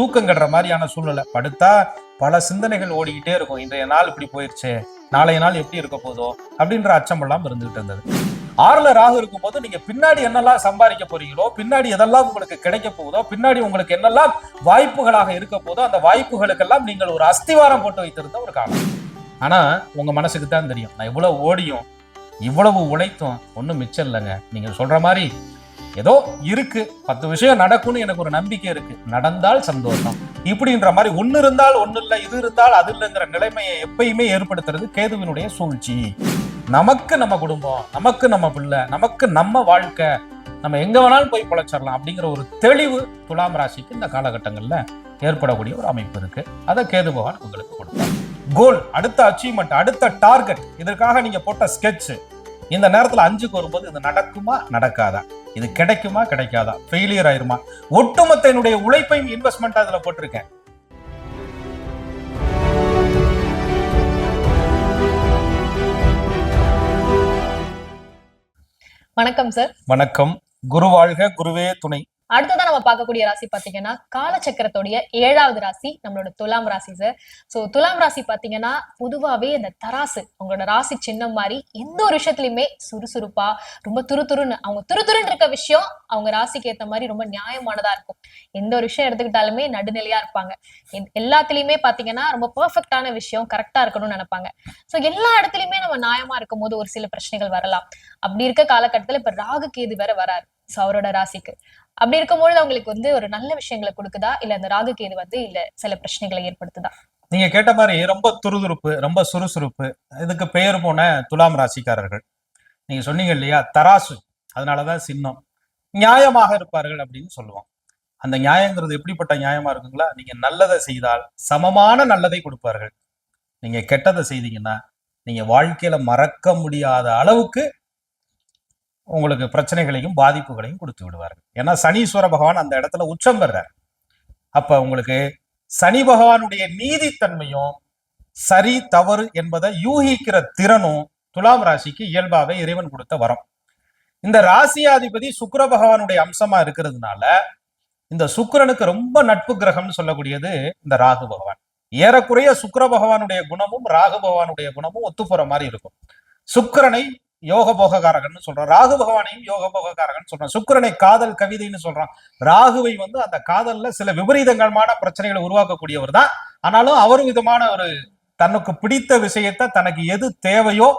தூக்கம் கடுற மாதிரியான சூழ்நிலை. படுத்தா பல சிந்தனைகள் ஓடிக்கிட்டே இருக்கும். இன்றைய நாள் இப்படி போயிருச்சு நாளைய நாள் எப்படி இருக்க போதோ அப்படின்ற அச்சம் எல்லாம் இருந்துகிட்டு இருந்தது. ஆறுல ராகு இருக்கும்போது நீங்க பின்னாடி என்னெல்லாம் சம்பாதிக்க போறீங்களோ பின்னாடி எதெல்லாம் உங்களுக்கு கிடைக்க போகுதோ பின்னாடி உங்களுக்கு என்னெல்லாம் வாய்ப்புகளாக இருக்க போதோ அந்த வாய்ப்புகளுக்கெல்லாம் நீங்கள் ஒரு அஸ்திவாரம் போட்டு வைத்திருந்த ஒரு காலம். ஆனா உங்க மனசுக்கு தான் தெரியும். நான் இவ்வளவு ஓடியும் இவ்வளவு உழைத்தும் ஒன்றும் மிச்சம் இல்லைங்க. நீங்க சொல்ற மாதிரி ஏதோ இருக்கு. பத்து விஷயம் நடக்கும்னு எனக்கு ஒரு நம்பிக்கை இருக்கு. நடந்தால் சந்தோஷம். இப்படின்ற மாதிரி ஒன்னு இருந்தால் ஒன்னு இல்லை இது இருந்தால் அது இல்லைங்கிற நிலைமையை எப்பயுமே ஏற்படுத்துறது கேதுவினுடைய சூழ்ச்சி. நமக்கு நம்ம குடும்பம் நமக்கு நம்ம பிள்ளை நமக்கு நம்ம வாழ்க்கை. நம்ம எங்க வேணாலும் போய் பொழைச்சிடலாம் அப்படிங்கிற ஒரு தெளிவு துலாம் ராசிக்கு இந்த காலகட்டங்களில் ஏற்படக்கூடிய ஒரு அமைப்பு இருக்கு. அதை கேது பகவான் உங்களுக்கு கொடுப்பார். கோல் அடுத்த அச்சீவ்மெண்ட் அடுத்த டார்கெட் இதற்காக நீங்க போட்ட ஸ்கெட்ச் இந்த நேரத்துல அஞ்சுக்கு வரும்போது இது நடக்குமா? நடக்காதா. இது கிடைக்குமா? கிடைக்காதா. ஃபெயிலியர் ஆயிருமா? ஒட்டுமொத்த என்னுடைய உழைப்பையும் இன்வெஸ்ட்மெண்ட் அதுல போட்டிருக்கேன். வணக்கம் சார் வணக்கம். குரு வாழ்க குருவே துணை. அடுத்ததான் நம்ம பார்க்கக்கூடிய ராசி பாத்தீங்கன்னா காலச்சக்கரத்துடைய ஏழாவது ராசி நம்மளோட துலாம் ராசி சார் சோ துலாம் ராசி பாத்தீங்கன்னா பொதுவாவே இந்த தராசு உங்களோட ராசி சின்னம் மாதிரி எந்த ஒரு விஷயத்துலயுமே சுறுசுறுப்பா ரொம்ப துருதுருன்னு அவங்க துருதுருன்னு இருக்க விஷயம் அவங்க ராசிக்கு ஏத்த மாதிரி ரொம்ப நியாயமானதா இருக்கும். எந்த ஒரு விஷயம் எடுத்துக்கிட்டாலுமே நடுநிலையா இருப்பாங்க. எல்லாத்துலயுமே பாத்தீங்கன்னா ரொம்ப பெர்ஃபெக்டான விஷயம் கரெக்டா இருக்கணும்னு நினைப்பாங்க. சோ எல்லா இடத்துலயுமே நம்ம நியாயமா இருக்கும் போது ஒரு சில பிரச்சனைகள் வரலாம். அப்படி இருக்க காலகட்டத்துல இப்ப ராகு கேது வேற வராரு சோ அவரோட ராசிக்கு. அப்படி இருக்கும்பொழுது அவங்களுக்கு வந்து ஒரு நல்ல விஷயங்களை கொடுக்குதா? இல்ல அந்த ராகு கேது வந்து இல்ல சில பிரச்சனைகளை ஏற்படுத்துதா? நீங்க கேட்ட மாதிரி ரொம்ப துருதுருப்பு ரொம்ப சுறுசுறுப்பு இதுக்கு பெயர் போன துலாம் ராசிக்காரர்கள். நீங்க சொன்னீங்க இல்லையா? தராசு. அதனாலதான் சின்னம். நியாயமாக இருப்பார்கள் அப்படின்னு சொல்லுவோம். அந்த நியாயங்கிறது எப்படிப்பட்ட நியாயமா இருக்குங்களா? நீங்க நல்லதை செய்தால் சமமான நல்லதை கொடுப்பார்கள். நீங்க கெட்டதை செய்தீங்கன்னா நீங்க வாழ்க்கையில மறக்க முடியாத அளவுக்கு உங்களுக்கு பிரச்சனைகளையும் பாதிப்புகளையும் கொடுத்து விடுவார்கள். ஏன்னா சனீஸ்வர பகவான் அந்த இடத்துல உச்சம் பெறார். அப்ப உங்களுக்கு சனி பகவானுடைய நீதித்தன்மையும் சரி தவறு என்பதை யூகிக்கிற திறனும் துலாம் ராசிக்கு இயல்பாவே இறைவன் கொடுத்த வரம். இந்த ராசியாதிபதி சுக்கர பகவானுடைய அம்சமா இருக்கிறதுனால இந்த சுக்கிரனுக்கு ரொம்ப நட்பு கிரகம்னு சொல்லக்கூடியது இந்த ராகு பகவான். ஏறக்குறைய சுக்கிர பகவானுடைய குணமும் ராகு பகவானுடைய குணமும் ஒத்து போற மாதிரி இருக்கும். சுக்கிரனை யோக போககாரகன்னு சொல்றான். ராகு பகவானையும் யோக போககாரகன் சொல்றான். சுக்கிரனை காதல் கவிதைன்னு சொல்றான். ராகுவை வந்து அந்த காதல்ல சில விபரீதங்கள்மான பிரச்சனைகளை உருவாக்கக்கூடியவர் தான் ஆனாலும் அவர் விதமான ஒரு தனக்கு பிடித்த விஷயத்தை தனக்கு எது தேவையோ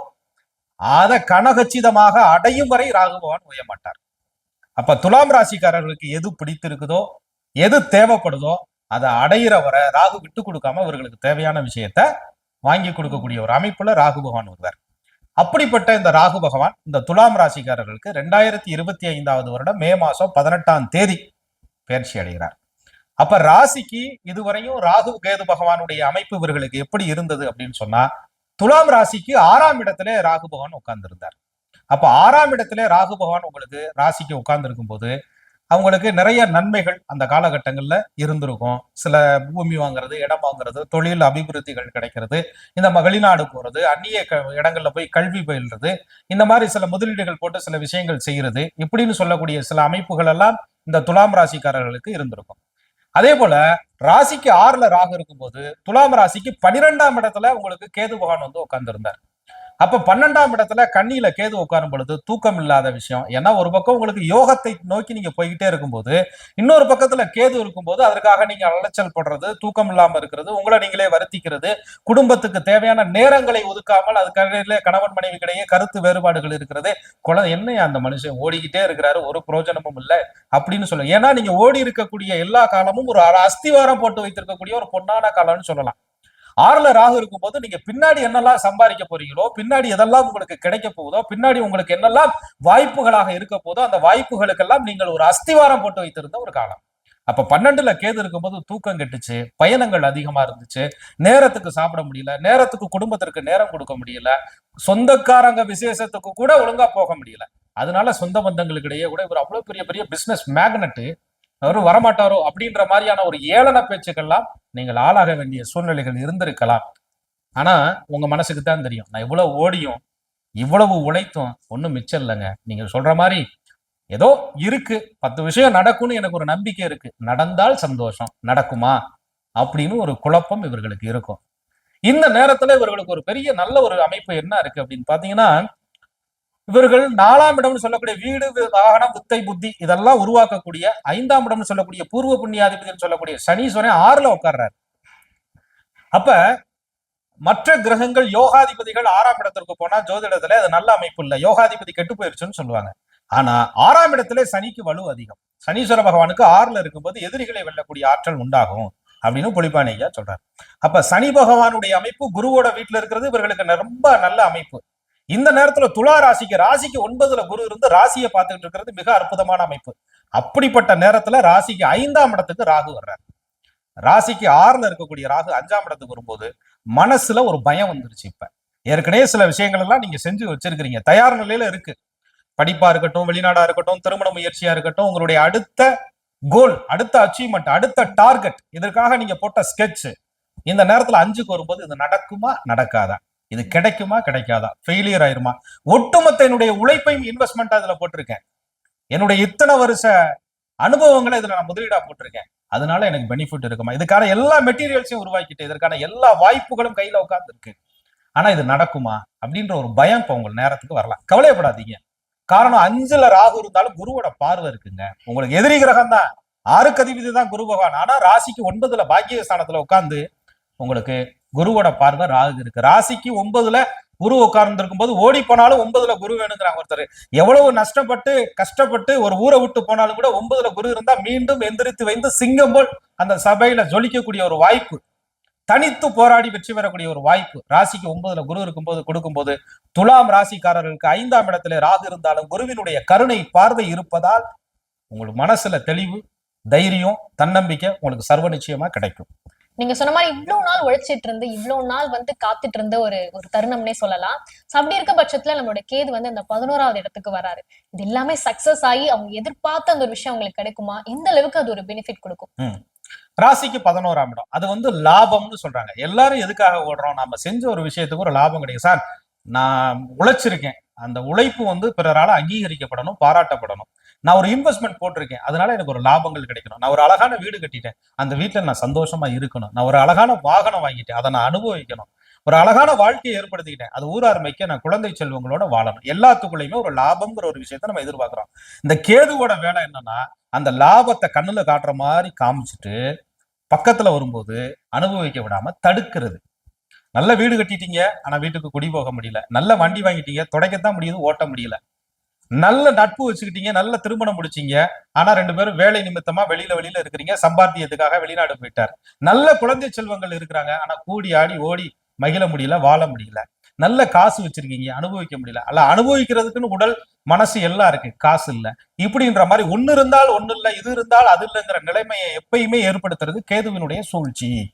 அதை கனகச்சிதமாக அடையும் வரை ராகு பகவான் உய மாட்டார். அப்ப துலாம் ராசிக்காரர்களுக்கு எது பிடித்திருக்குதோ எது தேவைப்படுதோ அதை அடையிற வரை ராகு விட்டு கொடுக்காம இவர்களுக்கு தேவையான விஷயத்த வாங்கி கொடுக்கக்கூடிய ஒரு அமைப்புல ராகு பகவான் வருவார். அப்படிப்பட்ட இந்த ராகு பகவான் இந்த துலாம் ராசிக்காரர்களுக்கு ரெண்டாயிரத்தி இருபத்தி ஐந்தாவது வருடம் மே மாசம் பதினெட்டாம் தேதி பயிற்சி அடைகிறார். அப்ப ராசிக்கு இதுவரையும் ராகு கேது பகவானுடைய அமைப்பு இவர்களுக்கு எப்படி இருந்தது அப்படின்னு சொன்னா துலாம் ராசிக்கு ஆறாம் இடத்திலே ராகு பகவான் உட்கார்ந்திருந்தார். அப்ப ஆறாம் இடத்திலே ராகு பகவான் உங்களுக்கு ராசிக்கு உட்கார்ந்து போது அவங்களுக்கு நிறைய நன்மைகள் அந்த காலகட்டங்கள்ல இருந்திருக்கும். சில பூமி வாங்குறது இடம் வாங்குறது தொழில் அபிவிருத்திகள் கிடைக்கிறது இந்த ம- வெளிநாடு போறது அந்நிய க- இடங்கள்ல போய் கல்வி பயில்றது இந்த மாதிரி சில முதலீடுகள் போட்டு சில விஷயங்கள் செய்யறது இப்படின்னு சொல்லக்கூடிய சில அமைப்புகள் எல்லாம் இந்த துலாம் ராசிக்காரர்களுக்கு இருந்திருக்கும். அதே போல ராசிக்கு ஆறுல ராகு இருக்கும்போது துலாம் ராசிக்கு பனிரெண்டாம் இடத்துல உங்களுக்கு கேது பகவான் வந்து உட்கார்ந்திருந்தார். அப்ப பன்னெண்டாம் இடத்துல கண்ணியில கேது உட்காரும் பொழுது தூக்கம் இல்லாத விஷயம். ஏன்னா ஒரு பக்கம் உங்களுக்கு யோகத்தை நோக்கி நீங்க போய்கிட்டே இருக்கும்போது இன்னொரு பக்கத்துல கேது இருக்கும்போது அதற்காக நீங்க அலைச்சல் படுறது தூக்கம் இல்லாம இருக்கிறது உங்களை நீங்களே வருத்திக்கிறது குடும்பத்துக்கு தேவையான நேரங்களை ஒதுக்காமல் அதுக்காக கணவன் மனைவிக்கிடையே கருத்து வேறுபாடுகள் இருக்கிறது. குழந்தை என்ன அந்த மனுஷன் ஓடிக்கிட்டே இருக்கிறாரு ஒரு பிரயோஜனமும் இல்லை அப்படின்னு சொல்ல. ஏன்னா நீங்க ஓடி இருக்கக்கூடிய எல்லா காலமும் ஒரு அஸ்திவாரம் போட்டு வைத்திருக்கக்கூடிய ஒரு பொன்னான காலம்னு சொல்லலாம். ஆறுல ராகு இருக்கும்போது நீங்க பின்னாடி என்னெல்லாம் சம்பாதிக்க போறீங்களோ பின்னாடி எதெல்லாம் உங்களுக்கு கிடைக்க போகுதோ பின்னாடி உங்களுக்கு என்னெல்லாம் வாய்ப்புகளாக இருக்க போதோ அந்த வாய்ப்புகளுக்கெல்லாம் நீங்கள் ஒரு அஸ்திவாரம் போட்டு வைத்திருந்த ஒரு காலம். அப்ப பன்னெண்டுல கேது இருக்கும்போது தூக்கம் கெட்டுச்சு பயணங்கள் அதிகமா இருந்துச்சு நேரத்துக்கு சாப்பிட முடியல நேரத்துக்கு குடும்பத்திற்கு நேரம் கொடுக்க முடியல சொந்தக்காரங்க விசேஷத்துக்கு கூட ஒழுங்கா போக முடியல. அதனால சொந்த பந்தங்களுக்கு இடையே கூட இவர் அவ்வளவு பெரிய பெரிய பிசினஸ் மேக்னட்டு அவர் வரமாட்டாரோ அப்படின்ற மாதிரியான ஒரு ஏளன பேச்சுக்கெல்லாம் நீங்கள் ஆளாக வேண்டிய சூழ்நிலைகள் இருந்திருக்கலாம். ஆனா உங்க மனசுக்கு தான் தெரியும். நான் இவ்வளவு ஓடியும் இவ்வளவு உழைத்தும் ஒன்றும் மிச்சம் இல்லைங்க. நீங்கள் சொல்ற மாதிரி ஏதோ இருக்கு. பத்து விஷயம் நடக்கும்னு எனக்கு ஒரு நம்பிக்கை இருக்கு. நடந்தால் சந்தோஷம். நடக்குமா? அப்படின்னு ஒரு குழப்பம் இவர்களுக்கு இருக்கும். இந்த நேரத்துல இவர்களுக்கு ஒரு பெரிய நல்ல ஒரு அமைப்பு என்ன இருக்கு அப்படின்னு பாத்தீங்கன்னா இவர்கள் நாலாம் இடம்னு சொல்லக்கூடிய வீடு வாகனம் வித்தை புத்தி இதெல்லாம் உருவாக்கக்கூடிய ஐந்தாம் இடம்னு சொல்லக்கூடிய பூர்வ புண்ணியாதிபதினு சொல்லக்கூடிய சனீஸ்வரன் ஆறுல உட்கார்றாரு. அப்ப மற்ற கிரகங்கள் யோகாதிபதிகள் ஆறாம் இடத்திற்கு போனா ஜோதிடத்துல அது நல்ல அமைப்பு இல்ல. யோகாதிபதி கெட்டு போயிருச்சுன்னு சொல்லுவாங்க. ஆனா ஆறாம் இடத்துல சனிக்கு வலு அதிகம். சனீஸ்வர பகவானுக்கு ஆறுல இருக்கும்போது எதிரிகளை வெல்லக்கூடிய ஆற்றல் உண்டாகும் அப்படின்னு புலிப்பாணி சொல்றாரு. அப்ப சனி பகவானுடைய அமைப்பு குருவோட வீட்டுல இருக்கிறது இவர்களுக்கு ரொம்ப நல்ல அமைப்பு. இந்த நேரத்துல துலா ராசிக்கு ராசிக்கு ஒன்பதுல குரு இருந்து ராசியை பார்த்துக்கிட்டு இருக்கிறது மிக அற்புதமான அமைப்பு. அப்படிப்பட்ட நேரத்துல ராசிக்கு ஐந்தாம் இடத்துக்கு ராகு வர்றாரு. ராசிக்கு ஆறுல இருக்கக்கூடிய ராகு அஞ்சாம் இடத்துக்கு வரும்போது மனசுல ஒரு பயம் வந்துருச்சு இப்ப. ஏற்கனவே சில விஷயங்கள் எல்லாம் நீங்க செஞ்சு வச்சிருக்கிறீங்க. தயார் நிலையில இருக்கு. படிப்பா இருக்கட்டும் வெளிநாடா இருக்கட்டும் திருமண முயற்சியா இருக்கட்டும் உங்களுடைய அடுத்த கோல் அடுத்த அச்சீவ்மெண்ட் அடுத்த டார்கெட் இதற்காக நீங்க போட்ட ஸ்கெட்ச் இந்த நேரத்துல அஞ்சுக்கு வரும்போது இது நடக்குமா நடக்காதா? இது கிடைக்குமா? கிடைக்காதா? ஃபெயிலியர் ஆயிருமா? ஒட்டுமொத்த என்னுடைய உழைப்பையும் இன்வெஸ்ட்மெண்ட் அதுல போட்டிருக்கேன். என்னுடைய இத்தனை வருஷ அனுபவங்களை இதுல நான் முதலீடா போட்டிருக்கேன். அதனால எனக்கு பெனிஃபிட் இருக்குமா? இதுக்கான எல்லா மெட்டீரியல்ஸையும் உருவாக்கிட்டு இதற்கான எல்லா வாய்ப்புகளும் கையில உட்கார்ந்து இருக்கு ஆனா இது நடக்குமா? அப்படின்ற ஒரு பயம் இப்போ உங்கள் நேரத்துக்கு வரலாம். கவலையப்படாதீங்க. காரணம் அஞ்சுல ராகு இருந்தாலும் குருவோட பார்வை இருக்குங்க. உங்களுக்கு எதிரி கிரகம் தான். ஆறுக்கு அதிபதி தான் குரு பகவான். ஆனா ராசிக்கு ஒன்பதுல பாக்கிய ஸ்தானத்துல உட்காந்து உங்களுக்கு குருவோட பார்வை ராகு இருக்கு. ராசிக்கு ஒன்பதுல குரு உட்கார்ந்து இருக்கும்போது ஓடி போனாலும் ஒன்பதுல குரு வேணுங்கிறாங்க ஒருத்தர். எவ்வளவு நஷ்டப்பட்டு கஷ்டப்பட்டு ஒரு ஊரை விட்டு போனாலும் கூட ஒன்பதுல குரு இருந்தா மீண்டும் எந்திரித்து வைந்து சிங்கம் போல் அந்த சபையில ஜொலிக்கக்கூடிய ஒரு வாய்ப்பு தனித்து போராடி வெற்றி பெறக்கூடிய ஒரு வாய்ப்பு ராசிக்கு ஒன்பதுல குரு இருக்கும்போது கொடுக்கும்போது துலாம் ராசிக்காரர்களுக்கு ஐந்தாம் இடத்துல ராகு இருந்தாலும் குருவினுடைய கருணை பார்வை இருப்பதால் உங்களுக்கு மனசுல தெளிவு தைரியம் தன்னம்பிக்கை உங்களுக்கு சர்வ நிச்சயமா கிடைக்கும். நீங்க சொன்ன மாதிரி இவ்வளவு நாள் உழைச்சிட்டு இருந்து இவ்வளவு நாள் வந்து காத்துட்டு இருந்த ஒரு ஒரு தருணம்னே சொல்லலாம். அப்படி இருக்க பட்சத்துல நம்மளோட கேது வந்து அந்த பதினோராவது இடத்துக்கு வராரு. இது எல்லாமே சக்சஸ் ஆகி அவங்க எதிர்பார்த்த அந்த ஒரு விஷயம் அவங்களுக்கு கிடைக்குமா? எந்த அளவுக்கு அது ஒரு பெனிஃபிட் கொடுக்கும்? ராசிக்கு பதினோராம் இடம். அது வந்து லாபம்னு சொல்றாங்க. எல்லாரும் எதுக்காக ஓடுறோம்? நம்ம செஞ்ச ஒரு விஷயத்துக்கு ஒரு லாபம் கிடைக்கும். சார் நான் உழைச்சிருக்கேன். அந்த உழைப்பு வந்து பிறரால அங்கீகரிக்கப்படணும் பாராட்டப்படணும். நான் ஒரு இன்வெஸ்ட்மெண்ட் போட்டிருக்கேன். அதனால எனக்கு ஒரு லாபங்கள் கிடைக்கணும். நான் ஒரு அழகான வீடு கட்டிட்டேன். அந்த வீட்டில் நான் சந்தோஷமா இருக்கணும். நான் ஒரு அழகான வாகனம் வாங்கிட்டேன். அதை நான் அனுபவிக்கணும். ஒரு அழகான வாழ்க்கையை ஏற்படுத்திக்கிட்டேன். அது ஊரார்மைக்க நான் குழந்தை செல்வங்களோட வாழணும். எல்லாத்துக்குள்ளயுமே ஒரு லாபம்ங்கிற ஒரு விஷயத்த நம்ம எதிர்பார்க்கிறோம். இந்த கேதுவோட வேலை என்னன்னா அந்த லாபத்தை கண்ணுல காட்டுற மாதிரி காமிச்சிட்டு பக்கத்துல வரும்போது அனுபவிக்க விடாம தடுக்கிறது. நல்ல வீடு கட்டிட்டீங்க ஆனா வீட்டுக்கு குடி போக முடியல. நல்ல வண்டி வாங்கிட்டீங்க துடைக்கத்தான் முடியுது ஓட்ட முடியல. நல்ல நட்பு வச்சுக்கிட்டீங்க நல்ல திருமணம் முடிச்சீங்க. ஆனா ரெண்டு பேரும் வேலை நிமித்தமா வெளியில வெளியில இருக்கிறீங்க. சம்பாத்தியத்துக்காக வெளிநாடு போயிட்டார். நல்ல குழந்தை செல்வங்கள் இருக்கிறாங்க. ஆனா கூடி ஆடி ஓடி மகிழ முடியல வாழ முடியல. நல்ல காசு வச்சிருக்கீங்க அனுபவிக்க முடியல. அல்ல அனுபவிக்கிறதுக்குன்னு உடல் மனசு எல்லாம் இருக்கு. காசு இல்ல. இப்படின்ற மாதிரி ஒண்ணு இருந்தால் ஒண்ணு இல்ல இது இருந்தால் அது இல்லைங்கிற நிலைமையை எப்பயுமே ஏற்படுத்துறது கேதுவினுடைய சூழ்ச்சி.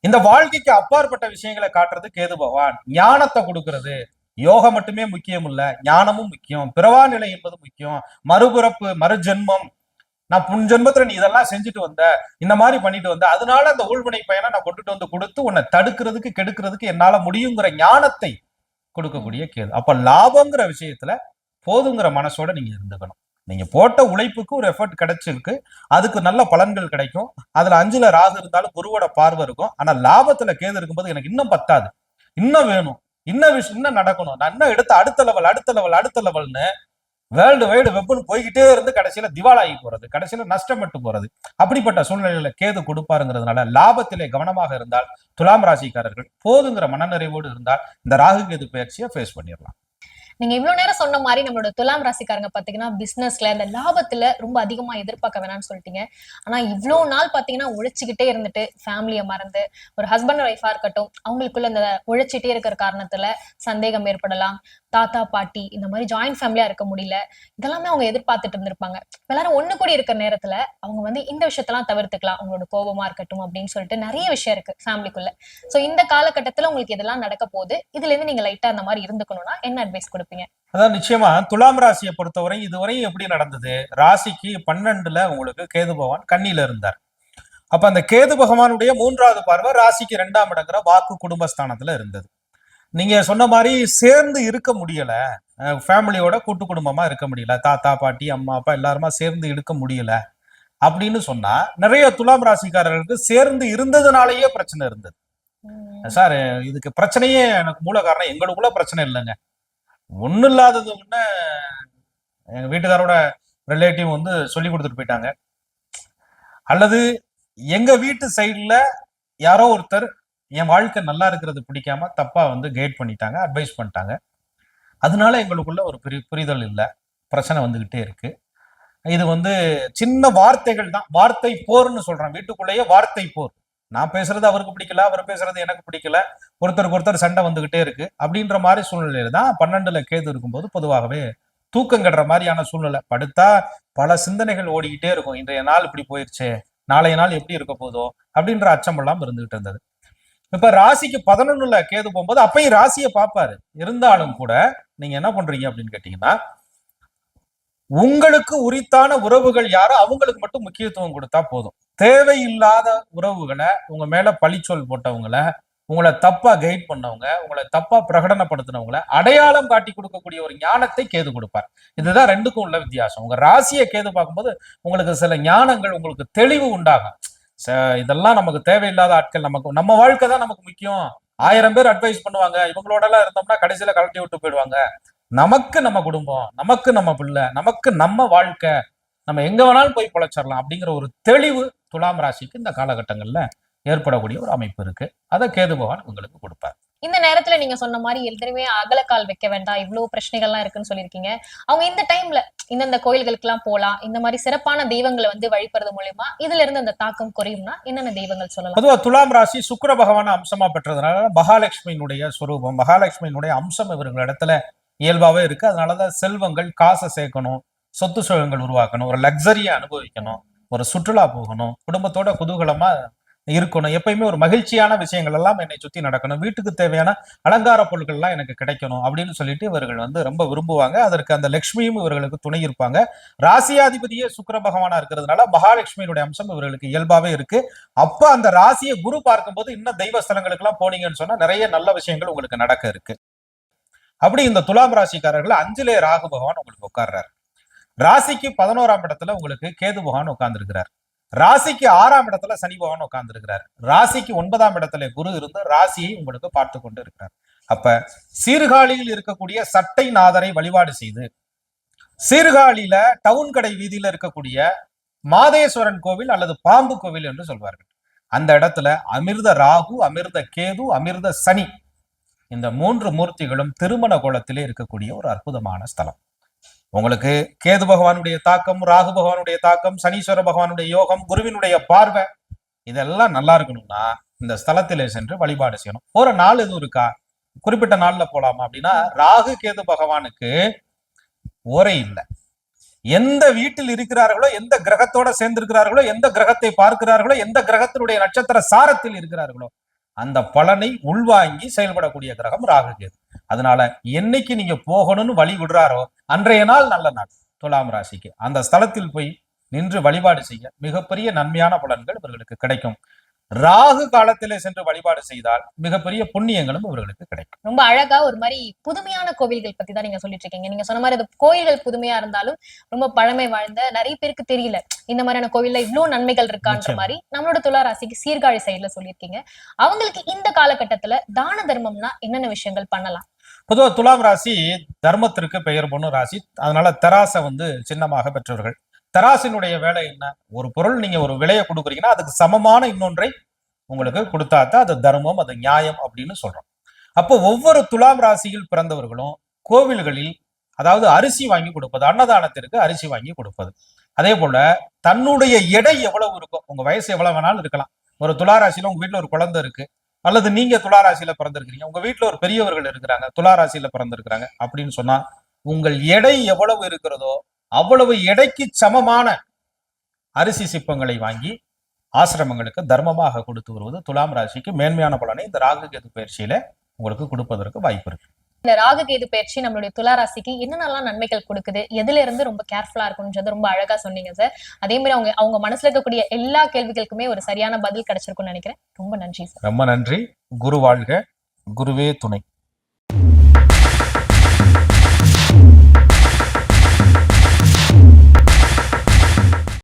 இந்த வாழ்க்கைக்கு அப்பாற்பட்ட விஷயங்களை காட்டுறது கேது பகவான். ஞானத்தை கொடுக்கறது. யோகம் மட்டுமே முக்கியம் இல்ல ஞானமும் முக்கியம் பிறவா நிலை என்பது முக்கியம் மறுபிறப்பு மறுஜென்மம். நான் புன் ஜென்மத்துல நீ இதெல்லாம் செஞ்சுட்டு வந்த இந்த மாதிரி பண்ணிட்டு வந்த அதனால அந்த ஊழ்வினை பயனை நான் கொண்டுட்டு வந்து கொடுத்து உன்னை தடுக்கிறதுக்கு கெடுக்கிறதுக்கு என்னால முடியுங்கிற ஞானத்தை கொடுக்கக்கூடிய கேது. அப்ப லாபங்கிற விஷயத்துல போதுங்கிற மனசோட நீங்க இருந்துக்கணும். நீங்க போட்ட உழைப்புக்கு ஒரு எஃபர்ட் கிடைச்சிருக்கு அதுக்கு நல்ல பலன்கள் கிடைக்கும். அதுல அஞ்சுல ராகு இருந்தாலும் குருவோட பார்வை இருக்கும். ஆனா லாபத்துல கேது இருக்கும்போது எனக்கு இன்னும் பத்தாது. இன்னும் வேணும். இன்னும் விஷயம் இன்னும் நடக்கணும். நான் இன்னும் எடுத்த அடுத்த லெவல் அடுத்த லெவல் அடுத்த லெவல்னு வேர்ல்டு வைடு வெப்புன்னு போய்கிட்டே இருந்து கடைசியில திவாலாகி போறது. கடைசியில நஷ்டப்பட்டு போறது. அப்படிப்பட்ட சூழ்நிலையில கேது கொடுப்பாருங்கிறதுனால லாபத்திலே கவனமாக இருந்தால் துலாம் ராசிக்காரர்கள் போதுங்கிற மனநிறைவோடு இருந்தால் இந்த ராகு கேது பயிற்சியை ஃபேஸ் பண்ணிடலாம். நீங்க இவ்வளவு நேரம் சொன்ன மாதிரி நம்மளோட துலாம் ராசிக்காரங்க பாத்தீங்கன்னா பிசினஸ்ல இந்த லாபத்துல ரொம்ப அதிகமா எதிர்பார்க்க வேணாம்னு சொல்லிட்டீங்க. ஆனா இவ்வளவு நாள் பாத்தீங்கன்னா உழைச்சிக்கிட்டே இருந்துட்டு ஃபேமிலியை மறந்து ஒரு ஹஸ்பண்ட் ஒய்ஃபா இருக்கட்டும் அவங்களுக்குள்ள இந்த உழைச்சிட்டே இருக்கிற காரணத்துல சந்தேகம் ஏற்படலாம். தாத்தா பாட்டி இந்த மாதிரி ஜாயிண்ட் ஃபேமிலியா இருக்க முடியல. இதெல்லாமே அவங்க எதிர்பார்த்துட்டு இருந்திருப்பாங்க. எல்லாரும் ஒண்ணு கூடி இருக்கிற நேரத்துல அவங்க வந்து இந்த விஷயத்தெல்லாம் தவிர்த்துக்கலாம். அவங்களோட கோபமா இருக்கட்டும் அப்படின்னு சொல்லிட்டு நிறைய விஷயம் இருக்கு ஃபேமிலிக்குள்ள சோ இந்த காலகட்டத்துல உங்களுக்கு இதெல்லாம் நடக்க போகுது. இதுல இருந்து நீங்க லைட்டா அந்த மாதிரி இருந்துக்கணும்னா என்ன அட்வைஸ் கொடுப்பீங்க? அதான் நிச்சயமா. துலாம் ராசியை பொறுத்தவரை இதுவரையும் எப்படி நடந்தது? ராசிக்கு பன்னெண்டுல உங்களுக்கு கேது பகவான் கண்ணில இருந்தார். அப்ப அந்த கேது பகவானுடைய மூன்றாவது பார்வை ராசிக்கு ரெண்டாம் இடங்கிற வாக்கு குடும்பஸ்தானத்துல இருந்தது. நீங்க சொன்ன மாதிரி சேர்ந்து இருக்க முடியல. ஃபேமிலியோட கூட்டு குடும்பமா இருக்க முடியல. தாத்தா பாட்டி அம்மா அப்பா எல்லாருமா சேர்ந்து இருக்க முடியல. அப்படின்னு சொன்னா நிறைய துலாம் ராசிக்காரர்களுக்கு சேர்ந்து இருந்ததுனாலேயே பிரச்சனை இருந்தது. சார் இதுக்கு பிரச்சனையே எனக்கு மூல காரணம் எங்களுக்குள்ள பிரச்சனை இல்லைங்க. ஒன்றும் இல்லாதது ஒன்று எங்க வீட்டுக்காரோட ரிலேட்டிவ் வந்து சொல்லி கொடுத்துட்டு போயிட்டாங்க. அல்லது எங்க வீட்டு சைடுல யாரோ ஒருத்தர் என் வாழ்க்கை நல்லா இருக்கிறது பிடிக்காம தப்பா வந்து கைட் பண்ணிட்டாங்க அட்வைஸ் பண்ணிட்டாங்க. அதனால எங்களுக்குள்ள ஒரு புரி புரிதல் இல்லை. பிரச்சனை வந்துகிட்டே இருக்கு. இது வந்து சின்ன வார்த்தைகள் தான். வார்த்தை போர்னு சொல்றேன். வீட்டுக்குள்ளேயே வார்த்தை போர். நான் பேசுறது அவருக்கு பிடிக்கல அவர் பேசுறது எனக்கு பிடிக்கல. ஒருத்தருக்கு ஒருத்தர் சண்டை வந்துகிட்டே இருக்கு. அப்படின்ற மாதிரி சூழ்நிலையில தான் பன்னெண்டுல கேது இருக்கும்போது பொதுவாகவே தூக்கம் கெடுற மாதிரியான சூழ்நிலை. படுத்தா பல சிந்தனைகள் ஓடிக்கிட்டே இருக்கும். இன்றைய நாள் இப்படி போயிருச்சே நாளைய நாள் எப்படி இருக்க போதோ அப்படின்ற அச்சம் எல்லாம் இருந்துகிட்டு இருந்தது. இப்ப ராசிக்கு பதினொன்னுல கேது போகும்போது அப்பயும் ராசியை பார்ப்பாரு. இருந்தாலும் கூட நீங்க என்ன பண்றீங்க அப்படின்னு கேட்டீங்கன்னா உங்களுக்கு உரித்தான உறவுகள் யாரோ அவங்களுக்கு மட்டும் முக்கியத்துவம் கொடுத்தா போதும். தேவையில்லாத உறவுகளை உங்க மேல பழிச்சொல் போட்டவங்கள உங்களை தப்பா கைட் பண்ணவங்க உங்களை தப்பா பிரகடனப்படுத்தினவங்களை அடையாளம் காட்டி கொடுக்கக்கூடிய ஒரு ஞானத்தை கேது கொடுப்பார். இதுதான் ரெண்டுக்கும் உள்ள வித்தியாசம். உங்க ராசியை கேது பார்க்கும்போது உங்களுக்கு சில ஞானங்கள் உங்களுக்கு தெளிவு உண்டாகும். இதெல்லாம் நமக்கு தேவையில்லாத ஆட்கள் நமக்கு நம்ம வாழ்க்கை தான் நமக்கு முக்கியம். ஆயிரம் பேர் அட்வைஸ் பண்ணுவாங்க இவங்களோட எல்லாம் இருந்தோம்னா கடைசியில கழட்டி விட்டு போயிடுவாங்க. நமக்கு நம்ம குடும்பம் நமக்கு நம்ம பிள்ளை நமக்கு நம்ம வாழ்க்கை நம்ம எங்க வேணாலும் போய் பொழைச்சிடலாம் அப்படிங்கிற ஒரு தெளிவு துலாம் ராசிக்கு இந்த காலகட்டங்கள்ல ஏற்படக்கூடிய ஒரு அமைப்பு இருக்கு. அதை கேது பகவான் உங்களுக்கு கொடுப்பார். இந்த நேரத்துல நீங்க சொன்ன மாதிரி எதுவுமே அகலக்கால் வைக்க வேண்டாம். இவ்வளவு பிரச்சனைகள்லாம் இருக்குன்னு சொல்லியிருக்கீங்க. அவங்க இந்த டைம்ல இந்தந்த கோயில்களுக்கு எல்லாம் போலாம். இந்த மாதிரி சிறப்பான தெய்வங்களை வந்து வழிபடுறது மூலியமா இதுல இருந்து அந்த தாக்கம் குறையும்னா என்னென்ன தெய்வங்கள் சொல்லலாம்? பொதுவா துலாம் ராசி சுக்கிர பகவான அம்சமா பெற்றதுனால மகாலட்சுமியினுடைய சுரூபம் மகாலட்சுமியினுடைய அம்சம் இவர்கள் இடத்துல இயல்பாவே இருக்கு. அதனாலதான் செல்வங்கள் காசை சேர்க்கணும் சொத்து சுழங்கள் உருவாக்கணும் ஒரு லக்ஸரியை அனுபவிக்கணும் ஒரு சுற்றுலா போகணும் குடும்பத்தோட குதூகலமா இருக்கணும். எப்பயுமே ஒரு மகிழ்ச்சியான விஷயங்கள் எல்லாம் என்னை சுத்தி நடக்கணும். வீட்டுக்கு தேவையான அலங்கார பொருட்கள் எல்லாம் எனக்கு கிடைக்கணும் அப்படின்னு சொல்லிட்டு இவர்கள் வந்து ரொம்ப விரும்புவாங்க. அதற்கு அந்த லக்ஷ்மியும் இவர்களுக்கு துணை இருப்பாங்க. ராசியாதிபதியே சுக்கர பகவானா இருக்கிறதுனால மகாலட்சுமியினுடைய அம்சம் இவர்களுக்கு இயல்பாவே இருக்கு. அப்ப அந்த ராசியை குரு பார்க்கும்போது இன்னும் தெய்வ ஸ்தலங்களுக்கு எல்லாம் போனீங்கன்னு சொன்னா நிறைய நல்ல விஷயங்கள் உங்களுக்கு நடக்க இருக்கு. அப்படி இந்த துலாம் ராசிக்காரர்கள் அஞ்சிலே ராகு பகவான் உங்களுக்கு உட்கார்றாரு. ராசிக்கு பதினோராம் இடத்துல உங்களுக்கு கேது பகவான் உட்கார்ந்துருக்கிறார். ராசிக்கு ஆறாம் இடத்துல சனி பகவான் உட்கார்ந்துருக்கிறார். ராசிக்கு ஒன்பதாம் இடத்துல குரு இருந்து ராசியை உங்களுக்கு பார்த்து கொண்டு இருக்கிறார் அப்ப சீர்காழியில் இருக்கக்கூடிய சட்டை நாதரை வழிபாடு செய்து சீர்காழியில டவுன் கடை வீதியில இருக்கக்கூடிய மாதேஸ்வரன் கோவில் அல்லது பாம்பு கோவில் என்று சொல்வார்கள். அந்த இடத்துல அமிர்த ராகு அமிர்த கேது அமிர்த சனி இந்த மூன்று மூர்த்திகளும் திருமண கோலத்திலே இருக்கக்கூடிய ஒரு அற்புதமான ஸ்தலம். உங்களுக்கு கேது பகவானுடைய தாக்கம் ராகு பகவானுடைய தாக்கம் சனீஸ்வர பகவானுடைய யோகம் குருவினுடைய பார்வை இதெல்லாம் நல்லா இருக்கணும்னா இந்த ஸ்தலத்திலே சென்று வழிபாடு செய்யணும். ஒரு நாள் எதுவும் இருக்கா? குறிப்பிட்ட நாள்ல போலாமா அப்படின்னா ராகு கேது பகவானுக்கு ஓரை இல்லை. எந்த வீட்டில் இருக்கிறார்களோ எந்த கிரகத்தோட சேர்ந்திருக்கிறார்களோ எந்த கிரகத்தை பார்க்கிறார்களோ எந்த கிரகத்தினுடைய நட்சத்திர சாரத்தில் இருக்கிறார்களோ அந்த பலனை உள்வாங்கி செயல்படக்கூடிய கிரகம் ராகு கேது. அதனால என்னைக்கு நீங்க போகணும்னு வழி விடுறாரோ அன்றைய நாள் நல்ல நாள். துலாம் ராசிக்கு. அந்த ஸ்தலத்தில் போய் நின்று வழிபாடு செய்ய மிகப்பெரிய நன்மையான பலன்கள் இவர்களுக்கு கிடைக்கும். ராகு காலத்திலே சென்று வழிபாடு செய்தால் மிகப்பெரிய புண்ணியங்களும் இவர்களுக்கு கிடைக்கும். ரொம்ப அழகா ஒரு மாதிரி புதுமையான கோவில்கள் பத்தி தான் நீங்க சொல்லிட்டு இருக்கீங்க நீங்க சொன்ன மாதிரி கோயில்கள் புதுமையா இருந்தாலும் ரொம்ப பழமை வாழ்ந்த நிறைய பேருக்கு தெரியல. இந்த மாதிரியான கோவில்ல இவ்வளவு நன்மைகள் இருக்கான்ற. மாதிரி நம்மளோட துலா ராசிக்கு சீர்காழி சைடுல சொல்லியிருக்கீங்க. அவங்களுக்கு இந்த காலகட்டத்துல தான தர்மம்னா என்னென்ன விஷயங்கள் பண்ணலாம்? பொதுவா துலாம் ராசி தர்மத்திற்கு பெயர் பொண்ணு ராசி. அதனால தராசை வந்து சின்னமாக பெற்றவர்கள் தராசினுடைய வேலை என்ன? ஒரு பொருள் நீங்க ஒரு விலையை கொடுக்குறீங்கன்னா அதுக்கு சமமான இன்னொன்றை உங்களுக்கு கொடுத்தாதான் அது தர்மம் அது நியாயம் அப்படின்னு சொல்றோம். அப்போ ஒவ்வொரு துலாம் ராசியில் பிறந்தவர்களும் கோவில்களில் அதாவது அரிசி வாங்கி கொடுப்பது அன்னதானத்திற்கு அரிசி வாங்கி கொடுப்பது. அதே போல தன்னுடைய எடை எவ்வளவு இருக்கும்? உங்க வயசு எவ்வளவு வேணாலும் இருக்கலாம். ஒரு துளாராசியில உங்க வீட்டுல ஒரு குழந்தை இருக்கு. அல்லது நீங்க துளாராசியில பிறந்திருக்கிறீங்க. உங்க வீட்டுல ஒரு பெரியவர்கள் இருக்கிறாங்க துளாராசியில பிறந்திருக்கிறாங்க அப்படின்னு சொன்னா உங்கள் எடை எவ்வளவு இருக்கிறதோ அவ்வளவு எடைக்கு சமமான அரிசி சிப்பங்களை வாங்கி ஆசிரமங்களுக்கு தர்மமாக கொடுத்து வருவது துலாம் ராசிக்கு மேன்மையான பலனை இந்த ராகு கேது பயிற்சியில உங்களுக்கு கொடுப்பதற்கு வாய்ப்பு இருக்கு. இந்த ராகு கேது பயிற்சி நம்மளுடைய துலா ராசிக்கு என்னென்னலாம் நன்மைகள் கொடுக்குது எதுல இருந்து ரொம்ப கேர்ஃபுல்லா இருக்கும்ன்றது ரொம்ப அழகா சொன்னீங்க சார் அதே மாதிரி அவங்க அவங்க மனசுல இருக்கக்கூடிய எல்லா கேள்விகளுக்குமே ஒரு சரியான பதில் கிடைச்சிருக்கும்னு நினைக்கிறேன். ரொம்ப நன்றி சார் ரொம்ப நன்றி. குரு வாழ்க. குருவே துணை.